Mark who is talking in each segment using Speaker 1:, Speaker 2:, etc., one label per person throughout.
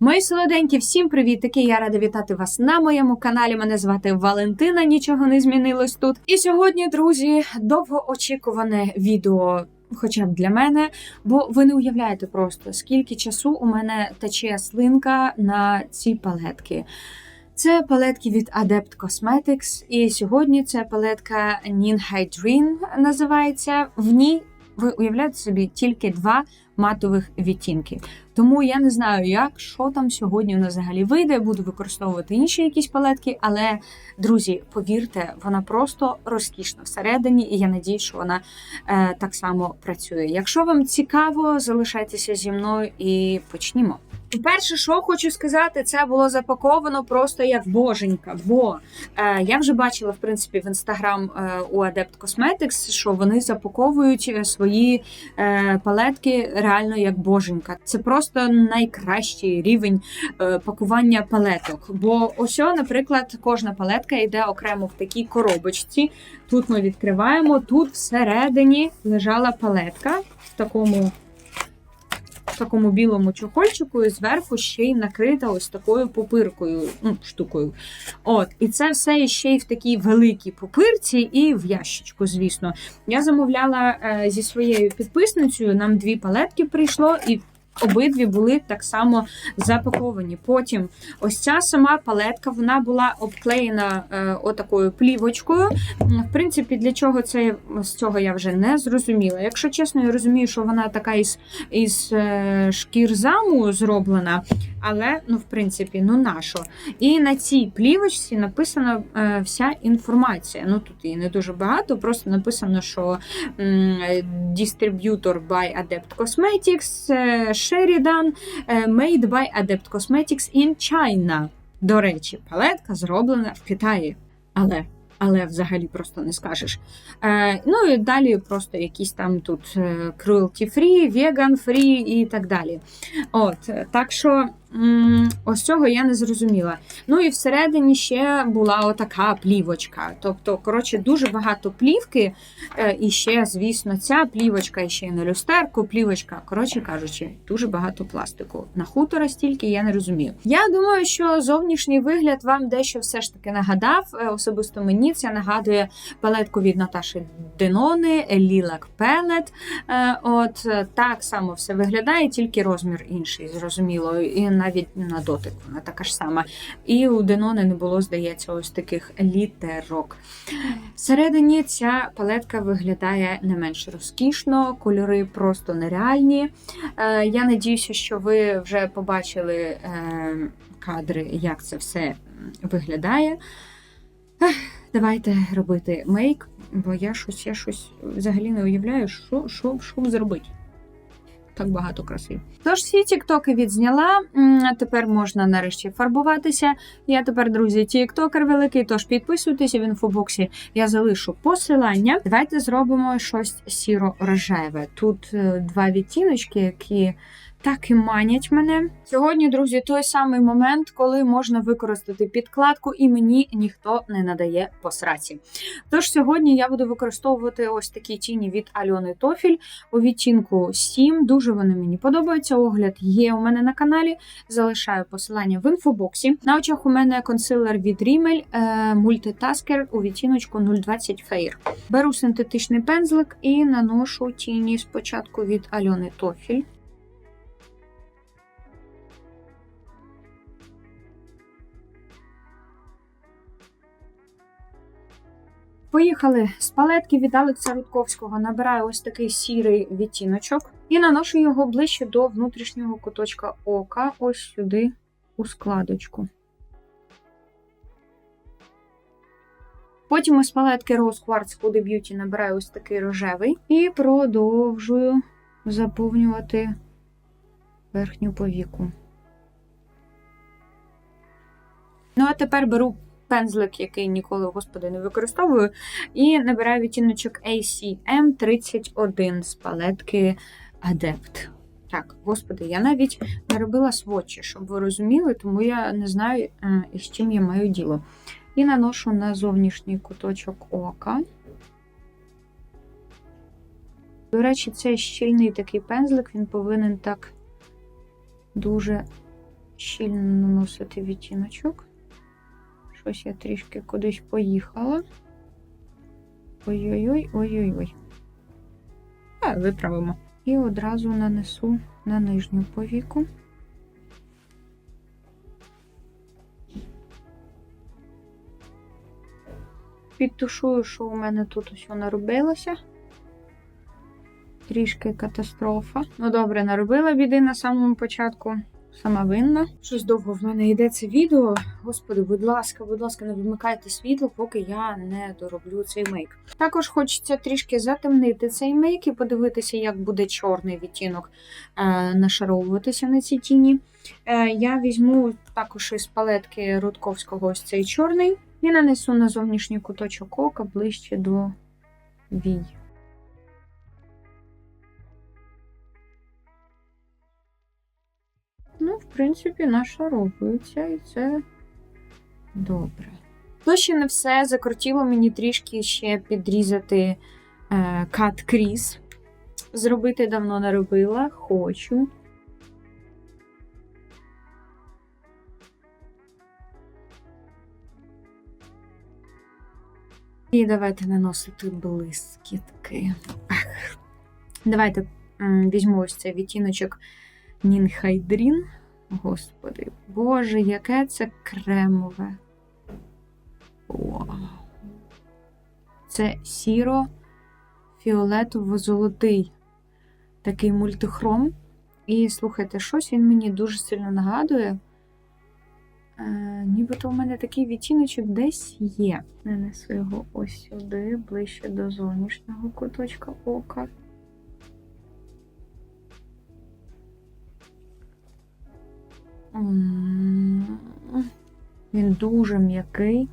Speaker 1: Мої солоденькі, всім привітики! Я рада вітати вас на моєму каналі. Мене звати Валентина, нічого не змінилось тут. І сьогодні, друзі, довгоочікуване відео. Хоча б для мене, бо ви не уявляєте просто, скільки часу у мене тече слинка на ці палетки. Це палетки від Adept Cosmetics, і сьогодні це палетка Nin Hydrin називається. В ній ви уявляєте собі тільки два матових відтінки. Тому я не знаю, як що там сьогодні у нас взагалі вийде. Буду використовувати інші якісь палетки, але друзі, повірте, вона просто розкішна всередині, і я надію, що вона е, так само працює. Якщо вам цікаво, залишайтеся зі мною і почнімо. Перше, що хочу сказати, це було запаковано просто як боженька. Бо е, я вже бачила в принципі в інстаграм е, у Adept Cosmetics, що вони запаковують е, свої е, палетки реально як боженька. Це просто найкращий рівень е, пакування палеток. Бо ось, наприклад, кожна палетка йде окремо в такій коробочці. Тут ми відкриваємо. Тут всередині лежала палетка в такому в такому білому чохольчику, і зверху ще й накрита ось такою пупиркою, ну, штукою. От, І це все ще й в такій великій пупирці і в ящичку, звісно. Я замовляла е, зі своєю підписницею, нам дві палетки прийшло, і обидві були так само запаковані. Потім ось ця сама палетка вона була обклеєна е, отакою плівочкою. В принципі, для чого це з цього я вже не зрозуміла. Якщо чесно, я розумію, що вона така із із е, шкір заму зроблена, але ну, в принципі, ну нащо? І на цій плівочці написана е, вся інформація. Ну тут її не дуже багато, просто написано, що дистриб'ютор by Adept Cosmetics, е, Sheridan, е, made by Adept Cosmetics in China. До речі, палетка зроблена в Китаї. Але але взагалі просто не скажеш. Е, Ну і далі просто якісь там тут е, cruelty free, vegan free і так далі. От, Так що ось цього я не зрозуміла. Ну і всередині ще була отака плівочка. Тобто, коротше, дуже багато плівки. Е, і ще, звісно, ця плівочка, і ще й на люстерку, плівочка. Коротше кажучи, дуже багато пластику. На хутора стільки я не розумію. Я думаю, що зовнішній вигляд вам дещо все ж таки нагадав. Е, особисто мені це нагадує палетку від Наташі Денони, Лілак Пелет. Е, от так само все виглядає, тільки розмір інший, зрозуміло. І навіть на дотик вона така ж сама. І у Денони не було, здається, ось таких літерок. Всередині ця палетка виглядає не менш розкішно, кольори просто нереальні. Е, я надіюся, що ви вже побачили е, кадри, як це все виглядає. Давайте робити мейк, бо я щось я щось взагалі не уявляю, що що, що зробити. Так багато краси. Тож всі тіктоки відзняла. Тепер можна нарешті фарбуватися. Я тепер, друзі, тіктокер великий, тож підписуйтесь в інфобоксі. Я залишу посилання. Давайте зробимо щось сіро-рожеве. Тут е, два відтіночки, які так і манять мене. Сьогодні, друзі, той самий момент, коли можна використати підкладку, і мені ніхто не надає посраці. Тож сьогодні я буду використовувати ось такі тіні від Альони Тофіль у відтінку 7. Дуже вони мені подобаються. Огляд є у мене на каналі. Залишаю посилання в інфобоксі. На очах у мене консилер від Rimmel Multitasker у відтіночку 020 Fair. Беру синтетичний пензлик і наношу тіні спочатку від Альони Тофіль. Поїхали з палетки від Алекса Рудковського. Набираю ось такий сірий відтіночок і наношу його ближче до внутрішнього куточка ока, ось сюди у складочку. Потім із палетки Rose Quartz Huda Beauty набираю ось такий рожевий і продовжую заповнювати верхню повіку. Ну, а тепер беру пензлик, який ніколи, господи, не використовую, і набираю відтіночок ACM31 з палетки Adept. Так, господи, я навіть не робила свочі, щоб ви розуміли, тому я не знаю, е, з чим я маю діло. І наношу на зовнішній куточок ока. До речі, це щільний такий пензлик, він повинен так дуже щільно наносити відтіночок. Щось я трішки кудись поїхала. Ой-ой-ой, ой-ой-ой. А, виправимо. І одразу нанесу на нижню повіку. Підтушую, що у мене тут усе наробилося. Трішки катастрофа. Ну, добре, наробила біди на самому початку. Сама винна. Щось довго в мене йде це відео. Господи, будь ласка, будь ласка, не вимикайте світло, поки я не дороблю цей мейк. Також хочеться трішки затемнити цей мейк і подивитися, як буде чорний відтінок е, нашаровуватися на цій тіні. Е, я візьму також із палетки Рудковського ось цей чорний і нанесу на зовнішній куточок ока ближче до вій. Ну, в принципі, нашаровується, і це добре. То ще не все. Закрутіло мені трішки ще підрізати е, кат кріс. Зробити давно не робила, хочу. І давайте наносити блискітки. Давайте візьму ось цей відтіночок Нінхайдрін. Господи, Боже, яке це кремове. Вау. Це сіро фіолетово-золотий такий мультихром. І слухайте, щось він мені дуже сильно нагадує. Е, нібито у мене такий відтіночок десь є. Нанесу його ось сюди, ближче до зовнішнього куточка ока. Він дуже м'який.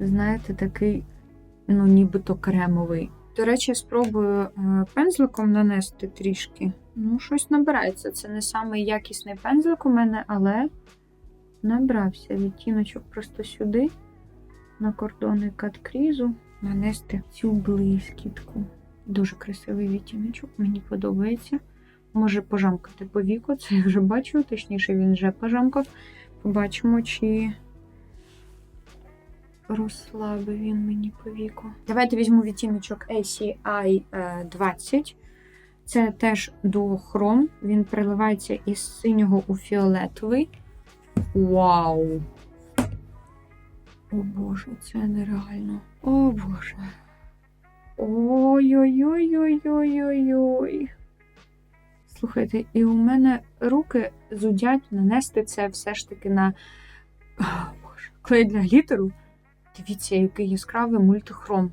Speaker 1: Знаєте, такий, ну, нібито кремовий. До речі, спробую е, пензликом нанести трішки. Ну, щось набирається. Це не самий якісний пензлик у мене, але набрався відтіночок просто сюди, на кордони каткрізу, нанести цю блискітку. Дуже красивий відтіночок, мені подобається. Може пожамкати по віку, це я вже бачу, точніше, він вже пожамкав. Побачимо, чи розслабив він мені по віку. Давайте візьму відтіночок ACI 20. Це теж дуохром. Він переливається із синього у фіолетовий. Вау! О Боже, це нереально. О Боже. Ой-ой-ой-ой-ой-ой-ой. Слухайте, і у мене руки зудять нанести це все ж таки на клей для глітеру. Дивіться, який яскравий мультихром.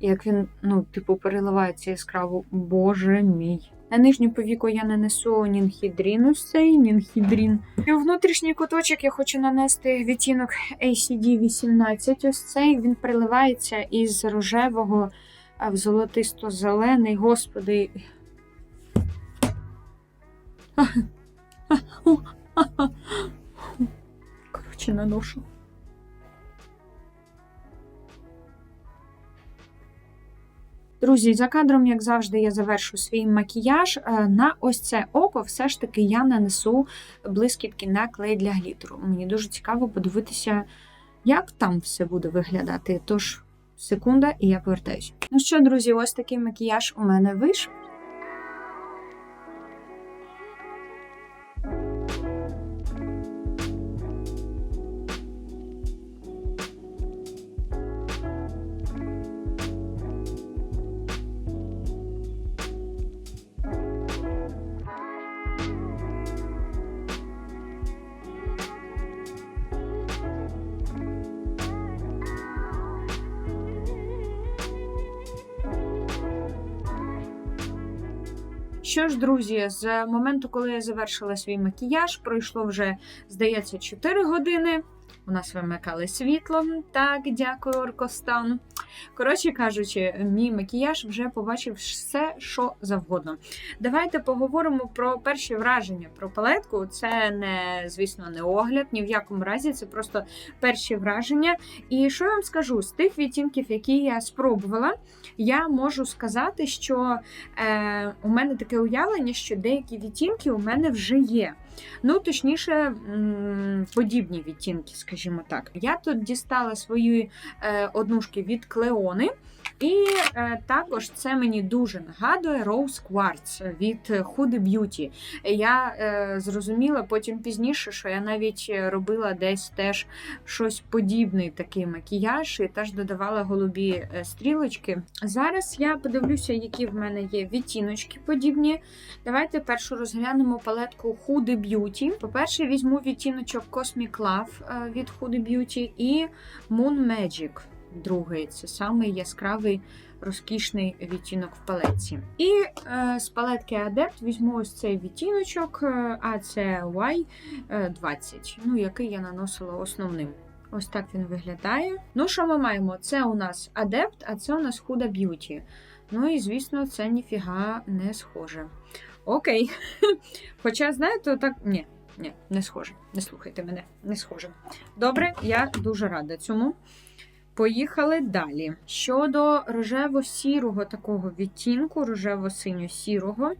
Speaker 1: Як він, ну, типу, переливається яскраво. Боже мій. На нижню повіку я нанесу нінхідрін ось цей нінхідрін. І у внутрішній куточок я хочу нанести відтінок ACD 18. Ось цей він переливається із рожевого в золотисто-зелений. Господи. Коротше, наношу. Друзі, за кадром, як завжди, я завершу свій макіяж. Е, На ось це око все ж таки я нанесу блискітки на клей для глітеру. Мені дуже цікаво подивитися, як там все буде виглядати. Тож, секунда, і я повертаюся. Ну що, друзі, ось такий макіяж у мене вийшов. Що ж, друзі, з моменту, коли я завершила свій макіяж, пройшло вже, здається, 4 години. У нас вимикали світло. Так, дякую, Оркостан. Коротше кажучи, мій макіяж вже побачив все, що завгодно. Давайте поговоримо про перші враження про палетку. Це не, звісно, не огляд, ні в якому разі, це просто перші враження. І що я вам скажу? З тих відтінків, які я спробувала, я можу сказати, що е, у мене таке уявлення, що деякі відтінки у мене вже є. Ну, точніше, подібні відтінки, скажімо так. Я тут дістала свої е, однушки від Клеони. І е, також це мені дуже нагадує Rose Quartz від Huda Beauty. Я е, зрозуміла потім пізніше, що я навіть робила десь теж щось подібний такий макіяж і теж додавала голубі е, стрілочки. Зараз я подивлюся, які в мене є відтіночки подібні. Давайте першу розглянемо палетку Huda Beauty. По-перше, візьму відтіночок Cosmic Love е, від Huda Beauty і Moon Magic. Другий це самий яскравий розкішний відтінок в палетці. І е, з палетки Adept візьму ось цей відтіночок, е, а це Y20, ну, який я наносила основним. Ось так він виглядає. Ну, що ми маємо? Це у нас Adept, а це у нас Huda Beauty. Ну і, звісно, це ніфіга не схоже. Окей. Хоча, знаєте, так. Ні, ні, не схоже. Не слухайте мене, не схоже. Добре, я дуже рада цьому. Поїхали далі. Щодо рожево-сірого такого відтінку, рожево-синьо-сірого,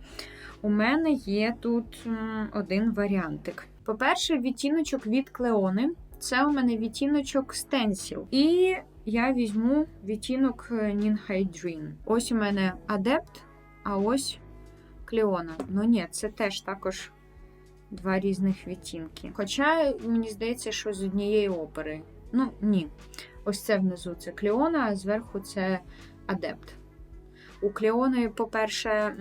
Speaker 1: у мене є тут один варіантик. По-перше, відтіночок від Клеони. Це у мене відтіночок Stencil. І я візьму відтінок е, Ninhydrin. Ось у мене Adept, а ось Клеона. Ну ні, це теж також два різних відтінки. Хоча, мені здається, що з однієї опери. Ну, ні. Ось це внизу це Клеона, а зверху це Адепт. У Клеони, по-перше,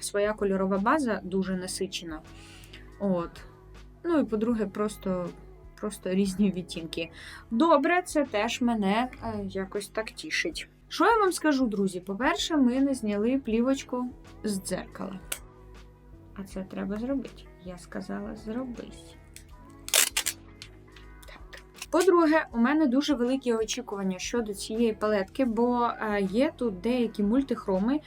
Speaker 1: своя кольорова база дуже насичена. От. Ну і по-друге, просто, просто різні відтінки. Добре, це теж мене е, якось так тішить. Що я вам скажу, друзі? По-перше, ми не зняли плівочку з дзеркала. А це треба зробити. Я сказала, зробись. По-друге, у мене дуже великі очікування щодо цієї палетки, бо е, є тут деякі мультихроми,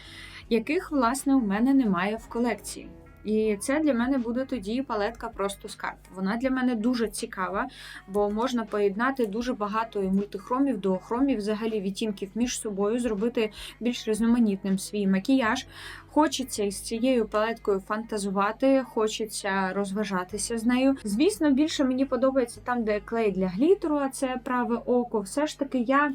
Speaker 1: яких, власне, у мене немає в колекції. І це для мене буде тоді палетка просто скарб. Вона для мене дуже цікава, бо можна поєднати дуже багато і мультихромів, дуохромів, взагалі відтінків між собою, зробити більш різноманітним свій макіяж. Хочеться із цією палеткою фантазувати, хочеться розважатися з нею. Звісно, більше мені подобається там, де клей для глітеру, а це праве око. Все ж таки, я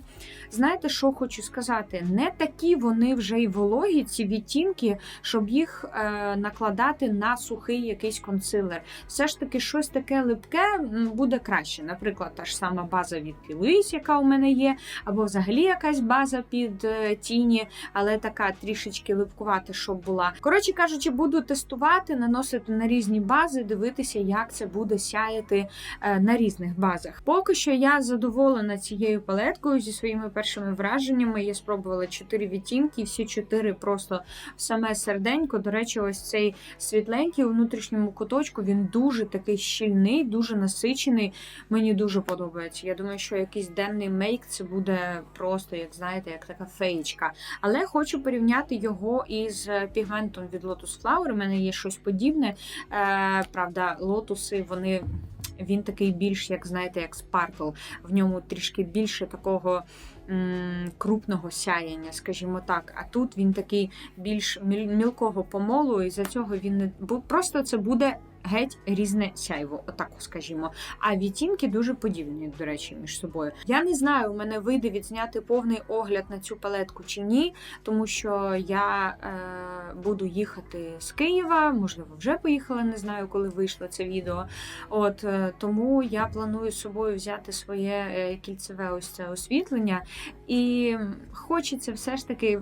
Speaker 1: знаєте, що хочу сказати? Не такі вони вже й вологі, ці відтінки, щоб їх е, накладати на сухий якийсь консилер. Все ж таки, щось таке липке буде краще. Наприклад, та ж сама база від Кілись, яка у мене є, або взагалі якась база під е, тіні, але така трішечки липкувата, щоб була. Коротше кажучи, буду тестувати, наносити на різні бази, дивитися, як це буде сяяти е, на різних базах. Поки що я задоволена цією палеткою зі своїми першими враженнями. Я спробувала чотири відтінки, всі чотири просто в саме серденько. До речі, ось цей світленький у внутрішньому куточку. Він дуже такий щільний, дуже насичений. Мені дуже подобається. Я думаю, що якийсь денний мейк це буде просто, як знаєте, як така феєчка. Але хочу порівняти його із пігментом від Lotus Flower. У мене є щось подібне. Е, Правда, лотуси вони. Він такий більш, як знаєте, як спаркл. В ньому трішки більше такого м, крупного сяяння, скажімо так. А тут він такий більш мілкого помолу, і за цього він не просто це буде. Геть різне сяйво, отак скажімо. А відтінки дуже подібні, до речі, між собою. Я не знаю, у мене вийде відзняти повний огляд на цю палетку чи ні, тому що я е, буду їхати з Києва, можливо, вже поїхала, не знаю, коли вийшло це відео. От е, тому я планую з собою взяти своє е, кільцеве ось це освітлення, і хочеться все ж таки.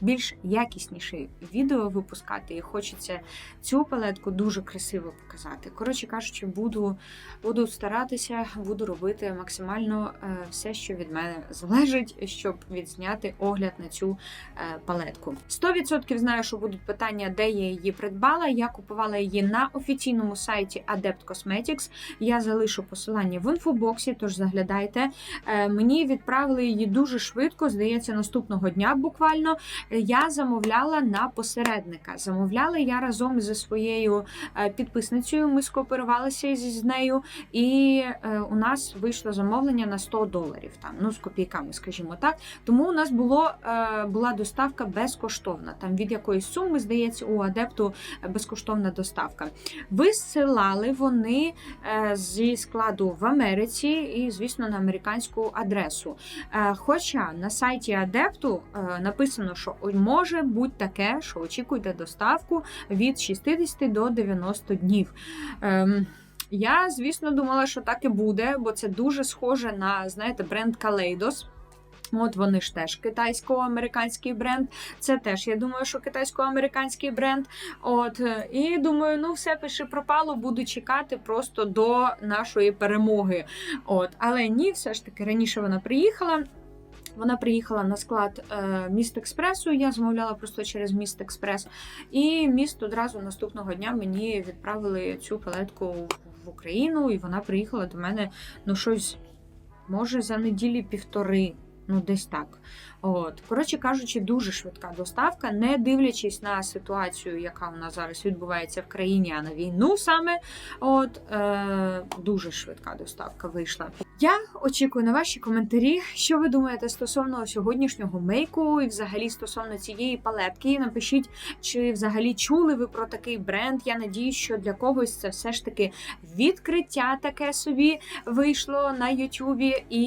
Speaker 1: Більш якісніше відео випускати, і хочеться цю палетку дуже красиво показати. Коротше кажучи, буду, буду старатися, буду робити максимально е, все, що від мене залежить, щоб відзняти огляд на цю е, палетку. 100% знаю, що будуть питання, де я її придбала. Я купувала її на офіційному сайті Adept Cosmetics. Я залишу посилання в інфобоксі, тож заглядайте. Е, Мені відправили її дуже швидко, здається, наступного дня буквально. Я замовляла на посередника. Замовляла я разом зі своєю е, підписницею. Ми скооперувалися з, нею, і е, у нас вийшло замовлення на 100 доларів, там ну з копійками, скажімо так. Тому у нас було е, була доставка безкоштовна. Там від якоїсь суми, здається, у адепту безкоштовна доставка. Висилали вони зі складу в Америці і, звісно, на американську адресу. Хоча на сайті адепту написано, що може бути таке, що очікуйте доставку від 60 до 90 днів. Ем, я, звісно, думала, що так і буде, бо це дуже схоже на, знаєте, бренд Kaleidos. От вони ж теж китайсько-американський бренд. Це теж, я думаю, що китайсько-американський бренд. От е, і думаю, ну все пиши пропало, буду чекати просто до нашої перемоги. От, але ні, все ж таки раніше вона приїхала. Вона приїхала на склад е, міст експресу. Я замовляла просто через міст експрес. І міст одразу наступного дня мені відправили цю палетку в Україну, і вона приїхала до мене ну щось, може, за неділі півтори. Ну, десь так. От. Коротше кажучи, дуже швидка доставка, не дивлячись на ситуацію, яка у нас зараз відбувається в країні, а на війну саме. От е, дуже швидка доставка вийшла. Я очікую на ваші коментарі, що ви думаєте стосовно сьогоднішнього мейку і взагалі стосовно цієї палетки. Напишіть, чи взагалі чули ви про такий бренд. Я надію, що для когось це все ж таки відкриття таке собі вийшло на Ютубі. І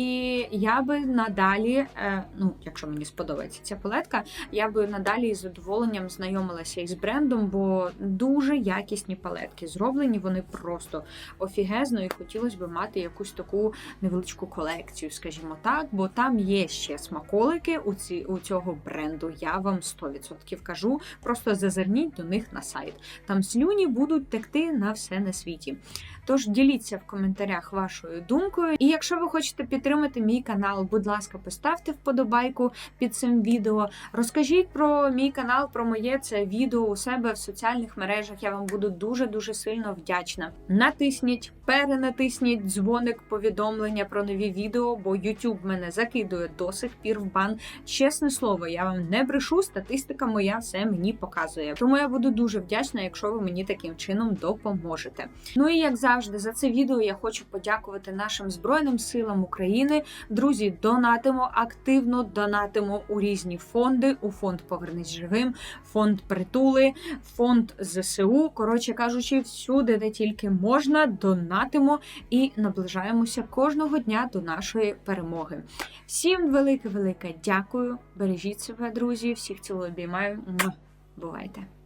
Speaker 1: я би надалі, е, ну, якщо мені сподобається ця палетка, я би надалі з задоволенням знайомилася із брендом, бо дуже якісні палетки зроблені. Вони просто офігезно, і хотілося б мати якусь таку невеличку колекцію, скажімо так, бо там є ще смаколики у ці у цього бренду. Я вам 100% кажу. Просто зазирніть до них на сайт. Там слюні будуть текти на все на світі. Тож діліться в коментарях вашою думкою. І якщо ви хочете підтримати мій канал, будь ласка, поставте вподобайку під цим відео. Розкажіть про мій канал, про моє це відео у себе в соціальних мережах. Я вам буду дуже дуже сильно вдячна. Натисніть, перенатисніть дзвоник повідомлення про нові відео, бо YouTube мене закидує до сих пір в бан. Чесне слово, я вам не брешу, статистика моя все мені показує. Тому я буду дуже вдячна, якщо ви мені таким чином допоможете. Ну і як завжди, за це відео я хочу подякувати нашим Збройним силам України. Друзі, донатимо активно, донатимо у різні фонди: у фонд Повернись живим, фонд притули, фонд ЗСУ. Коротше кажучи, всюди, де тільки можна, донатимо і наближаємося кожного дня до нашої перемоги. Всім велике-велике дякую. Бережіть себе, друзі. Всіх цілую обіймаю. Бувайте!